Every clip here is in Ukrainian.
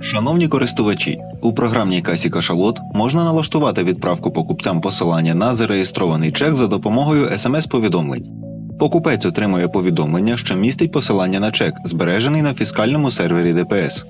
Шановні користувачі, у програмній касі Кашалот можна налаштувати відправку покупцям посилання на зареєстрований чек за допомогою смс-повідомлень. Покупець отримує повідомлення, що містить посилання на чек, збережений на фіскальному сервері ДПС.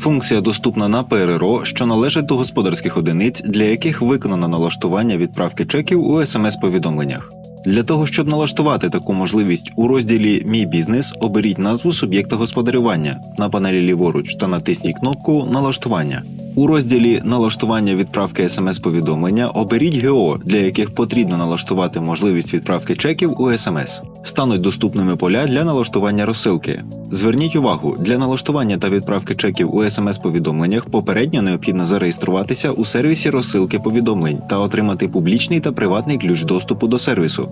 Функція доступна на ПРРО, що належить до господарських одиниць, для яких виконано налаштування відправки чеків у смс-повідомленнях. Для того, щоб налаштувати таку можливість у розділі Мій бізнес, оберіть назву суб'єкта господарювання на панелі ліворуч та натисніть кнопку Налаштування. У розділі Налаштування відправки смс-повідомлення оберіть ГО, для яких потрібно налаштувати можливість відправки чеків у смс. Стануть доступними поля для налаштування розсилки. Зверніть увагу, для налаштування та відправки чеків у смс-повідомленнях попередньо необхідно зареєструватися у сервісі розсилки повідомлень та отримати публічний та приватний ключ доступу до сервісу.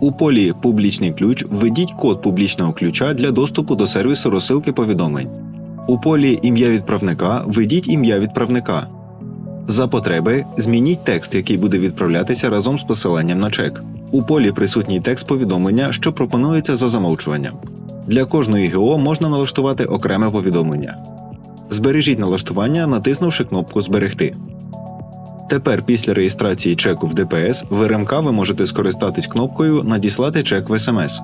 У полі Публічний ключ введіть код публічного ключа для доступу до сервісу розсилки повідомлень. У полі Ім'я відправника введіть ім'я відправника. За потреби змініть текст, який буде відправлятися разом з посиланням на чек. У полі присутній текст повідомлення, що пропонується за замовчуванням. Для кожної ГО можна налаштувати окреме повідомлення. Збережіть налаштування, натиснувши кнопку Зберегти. Тепер після реєстрації чеку в ДПС в РМК ви можете скористатись кнопкою Надіслати чек в СМС,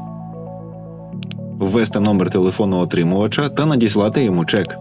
ввести номер телефону отримувача та надіслати йому чек.